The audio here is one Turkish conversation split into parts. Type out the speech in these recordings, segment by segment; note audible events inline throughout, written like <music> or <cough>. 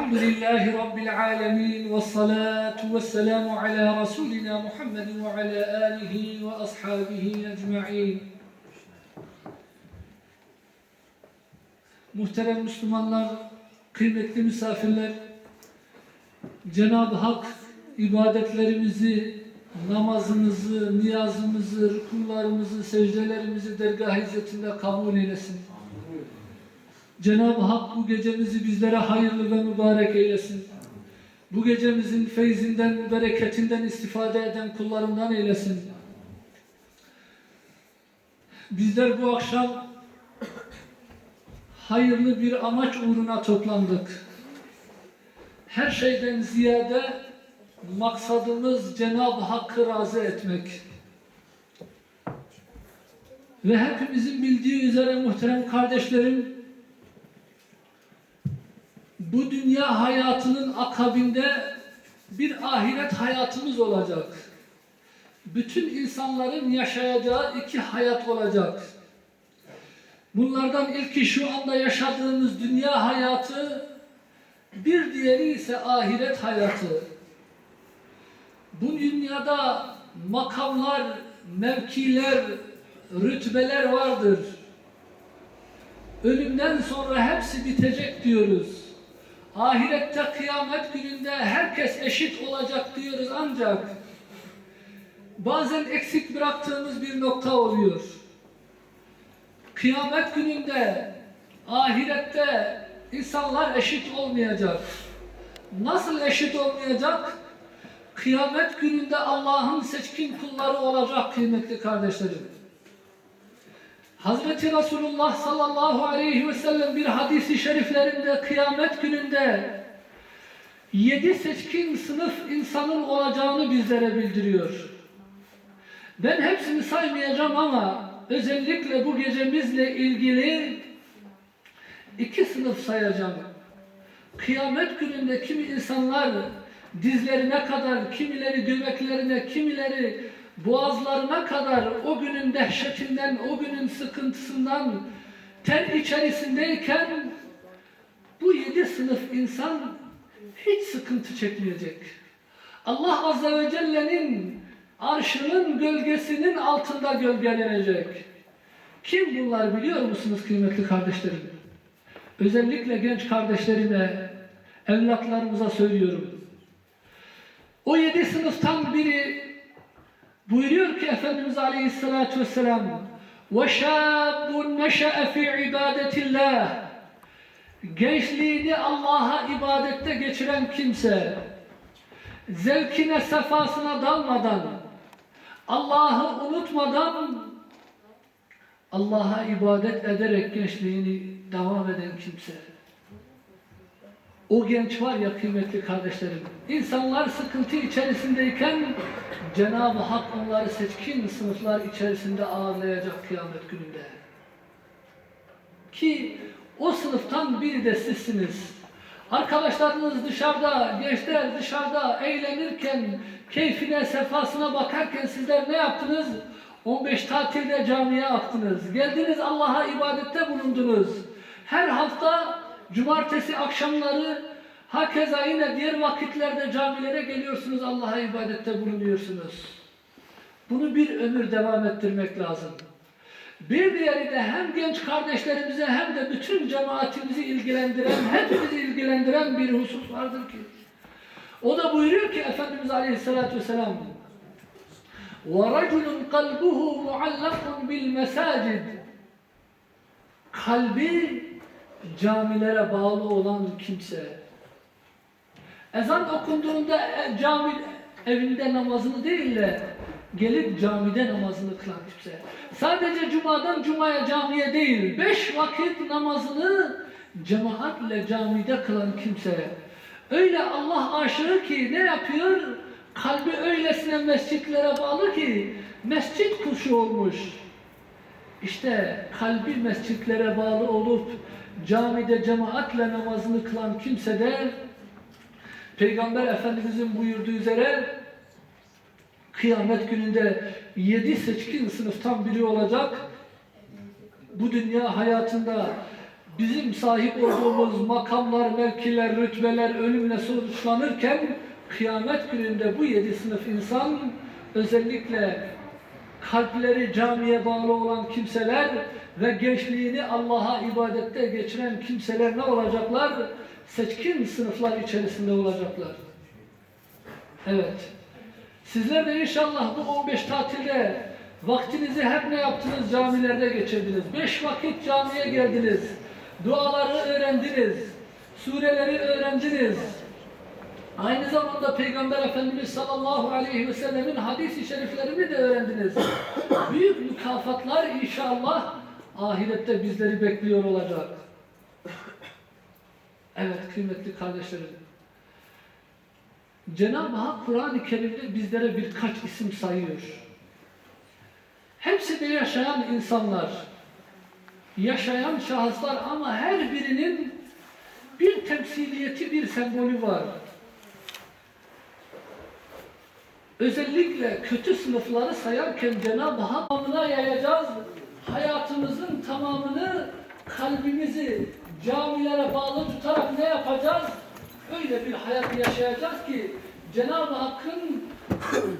Elhamdülillahi Rabbil alemin ve salatu ve selamu ala Resulina Muhammedin ve ala alihi ve ashabihi ecma'in. Muhterem Müslümanlar, kıymetli misafirler, Cenab-ı Hak ibadetlerimizi, namazımızı, niyazımızı, rükularımızı, secdelerimizi dergah hizmetinde kabul eylesin. Cenab-ı Hak bu gecemizi bizlere hayırlı ve mübarek eylesin. Bu gecemizin feyzinden, bereketinden istifade eden kullarından eylesin. Bizler bu akşam hayırlı bir amaç uğruna toplandık. Her şeyden ziyade maksadımız Cenab-ı Hakk'ı razı etmek. Ve hepimizin bildiği üzere muhterem kardeşlerim, bu dünya hayatının akabinde bir ahiret hayatımız olacak. Bütün insanların yaşayacağı iki hayat olacak. Bunlardan ilki şu anda yaşadığımız dünya hayatı, bir diğeri ise ahiret hayatı. Bu dünyada makamlar, mevkiler, rütbeler vardır. Ölümden sonra hepsi bitecek diyoruz. Ahirette kıyamet gününde herkes eşit olacak diyoruz ancak bazen eksik bıraktığımız bir nokta oluyor. Kıyamet gününde, ahirette insanlar eşit olmayacak. Nasıl eşit olmayacak? Kıyamet gününde Allah'ın seçkin kulları olacak kıymetli kardeşlerim. Hazreti Resulullah sallallahu aleyhi ve sellem bir hadisi şeriflerinde kıyamet gününde yedi seçkin sınıf insanın olacağını bizlere bildiriyor. Ben hepsini saymayacağım ama özellikle bu gecemizle ilgili iki sınıf sayacağım. Kıyamet gününde kimi insanlar dizlerine kadar, kimileri göbeklerine, kimileri boğazlarına kadar o günün dehşetinden, o günün sıkıntısından ter içerisindeyken bu yedi sınıf insan hiç sıkıntı çekmeyecek. Allah Azze ve Celle'nin arşının gölgesinin altında gölgelenecek. Kim bunlar biliyor musunuz kıymetli kardeşlerim? Özellikle genç kardeşlerime, evlatlarımıza söylüyorum. O yedi sınıftan biri buyuruyor ki Efendimiz Aleyhisselatü Vesselam وَشَابٌ نَشَأَ فِي عِبَادَةِ اللّٰهِ Gençliğini Allah'a ibadette geçiren kimse, zevkine, sefasına dalmadan, Allah'ı unutmadan, Allah'a ibadet ederek gençliğini devam eden kimse. o genç var ya kıymetli kardeşlerim, insanlar sıkıntı içerisindeyken Cenab-ı Hak onları seçkin sınıflar içerisinde ağırlayacak kıyamet gününde. Ki o sınıftan biri de sizsiniz. Arkadaşlarınız dışarıda, gençler dışarıda eğlenirken, keyfine, sefasına bakarken sizler ne yaptınız? 15 tatilde camiye aktınız. Geldiniz Allah'a ibadette bulundunuz. Her hafta cumartesi akşamları hakeza yine diğer vakitlerde camilere geliyorsunuz Allah'a ibadette bulunuyorsunuz. Bunu bir ömür devam ettirmek lazım. Bir diğeri de hem genç kardeşlerimize hem de bütün cemaatimizi ilgilendiren, hepimizi ilgilendiren bir husus vardır ki. O da buyuruyor ki Efendimiz Aleyhisselatü Vesselam وَرَجُلٌ قَلْبُهُ مُعَلَّقٌ بِالْمَسَاجِدِ Kalbi camilere bağlı olan kimse. Ezan okunduğunda e, cami evinde namazını değil de gelip camide namazını kılan kimse. Sadece cumadan cumaya camiye değil, beş vakit namazını cemaatle camide kılan kimse. Öyle Allah aşığı ki ne yapıyor? Kalbi öylesine mescitlere bağlı ki mescit kuşu olmuş. İşte kalbi mescitlere bağlı olup camide cemaatle namazını kılan kimse de Peygamber Efendimizin buyurduğu üzere kıyamet gününde yedi seçkin sınıftan biri olacak. Bu dünya hayatında bizim sahip olduğumuz makamlar, mevkiler, rütbeler ölümle sonuçlanırken kıyamet gününde bu yedi sınıf insan özellikle kalpleri camiye bağlı olan kimseler ve gençliğini Allah'a ibadette geçiren kimseler ne olacaklar? Seçkin sınıflar içerisinde olacaklar. Evet. Sizler de inşallah bu 15 tatilde vaktinizi hep ne yaptınız? Camilerde geçirdiniz. Beş vakit camiye geldiniz. Duaları öğrendiniz. Sureleri öğrendiniz. Aynı zamanda Peygamber Efendimiz sallallahu aleyhi ve sellemin hadis-i şeriflerini de öğrendiniz. <coughs> Büyük mükafatlar inşallah ahirette bizleri bekliyor olacak. Evet kıymetli kardeşlerim. Cenab-ı Hak Kur'an-ı Kerim'de bizlere birkaç isim sayıyor. Hepsi de yaşayan insanlar, yaşayan şahıslar ama her birinin bir temsiliyeti, bir sembolü var. Özellikle kötü sınıfları sayarken Cenab-ı Hak tamamına yayacağız. Hayatımızın tamamını kalbimizi camilere bağlı tutarak ne yapacağız? Öyle bir hayat yaşayacağız ki Cenab-ı Hakk'ın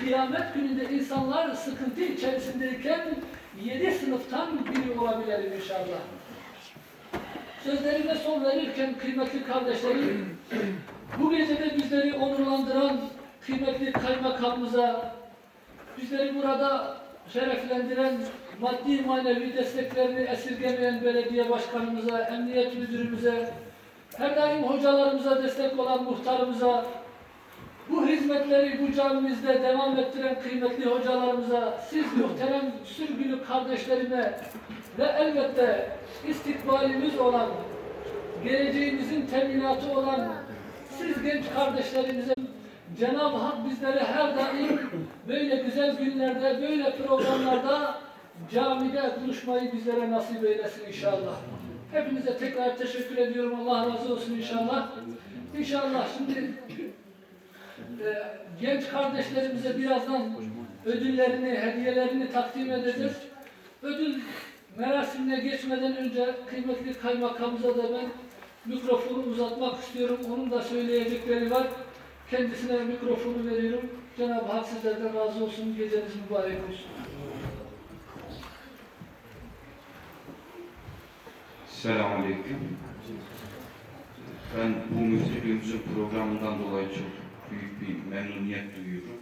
kıyamet gününde insanlar sıkıntı içerisindeyken yedi sınıftan biri olabilirim inşallah. Sözlerime son verirken kıymetli kardeşlerim, bu gecede bizleri onurlandıran kıymetli kaymakamımıza, bizleri burada şereflendiren maddi manevi desteklerini esirgemeyen belediye başkanımıza, emniyet müdürümüze, her daim hocalarımıza destek olan muhtarımıza, bu hizmetleri bu camimizde devam ettiren kıymetli hocalarımıza, siz muhterem sürgülü kardeşlerime ve elbette istikbalimiz olan, geleceğimizin teminatı olan siz genç kardeşlerimize Cenab-ı Hak bizleri her daim böyle güzel günlerde, böyle programlarda camide buluşmayı bizlere nasip eylesin inşallah. Hepinize tekrar teşekkür ediyorum. Allah razı olsun inşallah. İnşallah şimdi e, genç kardeşlerimize birazdan ödüllerini, hediyelerini takdim edeceğiz. Ödül merasimine geçmeden önce kıymetli kaymakamımıza da ben mikrofonu uzatmak istiyorum. Onun da söyleyecekleri var. Kendisine mikrofonu veriyorum. Cenab-ı Hak sizlerden razı olsun. Geceniz mübarek olsun. Selamünaleyküm. Ben bu müziğimizin programından dolayı çok büyük bir memnuniyet duyuyorum.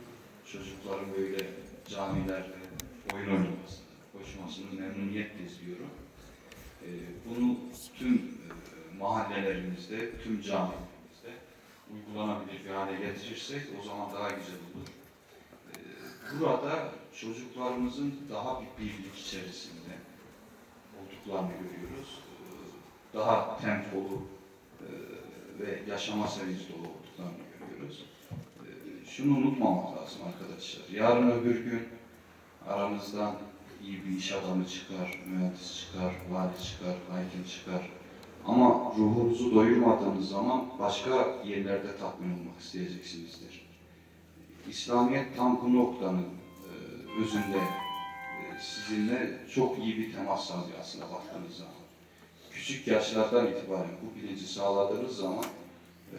Çocukların böyle camilerde oyun oynamasını, koşmasını memnuniyetle izliyorum. Ee, bunu tüm e, mahallelerimizde, tüm camilerimizde uygulanabilir bir hale getirirsek o zaman daha güzel olur. Ee, burada çocuklarımızın daha bir birlik içerisinde olduklarını görüyoruz. Ee, Daha tempolu e, ve yaşama sevinci dolu olduklarını görüyoruz. Ee, Şunu unutmamak lazım arkadaşlar. Yarın öbür gün aramızdan iyi bir iş adamı çıkar, mühendis çıkar, vali çıkar, hakim çıkar. Ama ruhunuzu doyurmadığınız zaman başka yerlerde tatmin olmak isteyeceksinizdir. İslamiyet tam bu noktanın e, özünde e, sizinle çok iyi bir temas sağlıyor aslında baktığınız zaman. Küçük yaşlardan itibaren bu bilinci sağladığınız zaman e,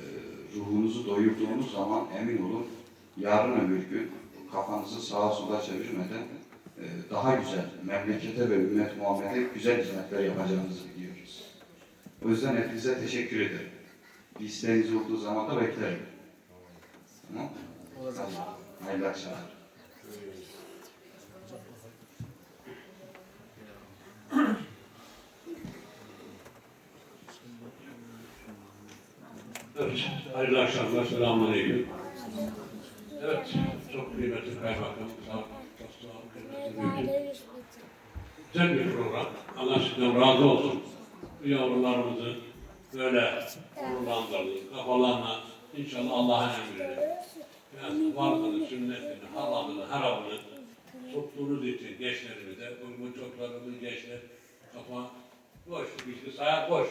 ruhunuzu doyurduğunuz zaman emin olun yarın öbür gün kafanızı sağa sola çevirmeden daha güzel memlekete ve ümmet Muhammed'e güzel hizmetler yapacağınızı biliyoruz. O yüzden hepinize teşekkür ederim. Bir isteğiniz olduğu zaman da beklerim. Tamam? Hadi. Hayırlı akşamlar. Evet, hayırlı akşamlar, selamun aleyküm. Evet, çok kıymetli kaymakam, ol, kıymetli müdür. Güzel bir program, Allah sizden razı olsun. Yavrularımızı böyle gururlandırdınız, kafalarına inşallah Allah'ın emriyle. Yani varlığını, sünnetini, halalını, haramını soktuğunuz için gençlerimize, bu çocuklarımız gençler kafa boş, bilgisayar boş.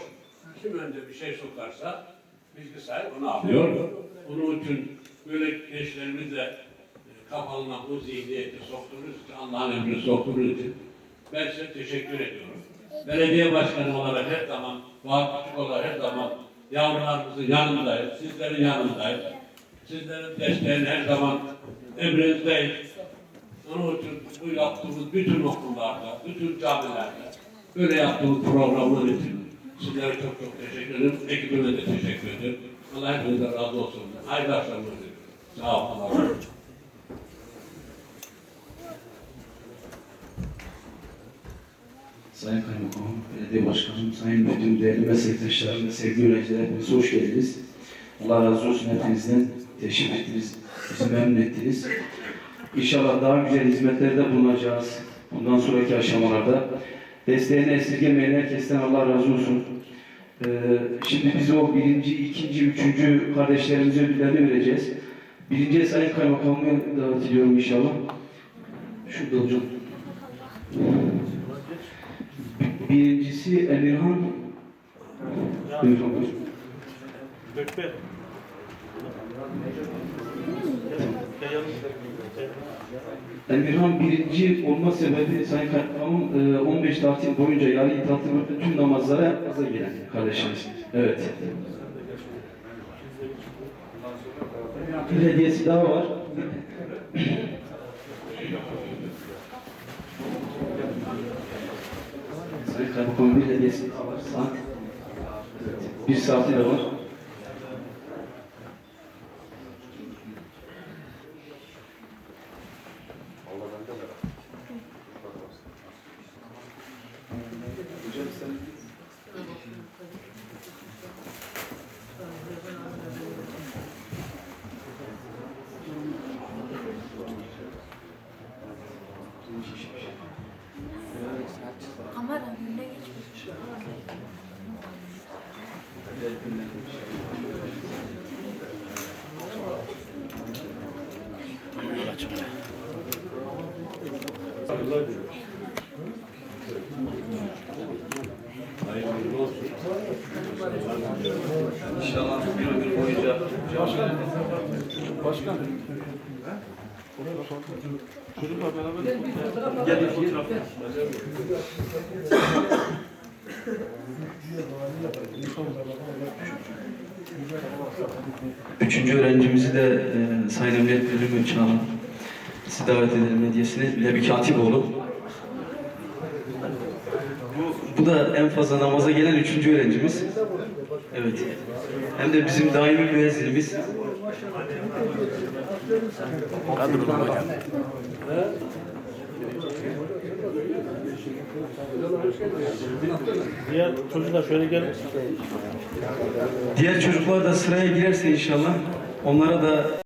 Kim önce bir şey sokarsa bilgisayar onu alıyor. Bunun için böyle gençlerimiz de e, kafalarına bu zihniyeti soktuğunuz için, Allah'ın emrini soktuğunuz için ben size teşekkür ediyorum. Belediye başkanı olarak her zaman, vakıfçık olarak her zaman yavrularımızın yanındayız, sizlerin yanındayız. Sizlerin desteğini her zaman emrinizdeyiz. Onun için bu yaptığımız bütün okullarda, bütün camilerde böyle yaptığımız programlar için sizlere çok çok teşekkür ederim. Ekibime de teşekkür ederim. Allah hepinize razı olsun. Hayırlı akşamlar diliyorum. Sağ olun. Allah'a emanet. Sayın Kaymakamım, Belediye Başkanım, Sayın Müdürüm, değerli meslektaşlarım, sevgili öğrenciler, hoş geldiniz. Allah razı olsun hepinizden. Teşrif ettiniz, bizi memnun ettiniz. İnşallah daha güzel hizmetlerde bulunacağız bundan sonraki aşamalarda. Desteğini esirgemeyen herkesten Allah razı olsun. Ee, şimdi biz o birinci, ikinci, üçüncü kardeşlerimize ödüllerini vereceğiz. Birinciye Sayın Kaymakamımı davet ediyorum inşallah. Şurada hocam. Birincisi Emirhan. Emirhan birinci olma sebebi Sayın Kaymakamım e, 15 tatil boyunca yani tatil tüm namazlara aza gelen kardeşimiz. Evet. Bir hediyesi daha var. Sayın Kaymakamım bir hediyesi daha var. Saat. Bir saati de var. Kamera Hayırlı olsun. İnşallah bir ömür boyunca Üçüncü öğrencimizi de e, Sayın Emniyet Müdürü Çağla sizi davet edelim hediyesini. Lebi Katipoğlu. Bu, bu da en fazla namaza gelen üçüncü öğrencimiz. Evet. Hem de bizim daimi müezzinimiz. Diğer çocuklar şöyle gel. Diğer çocuklar da sıraya girerse inşallah onlara da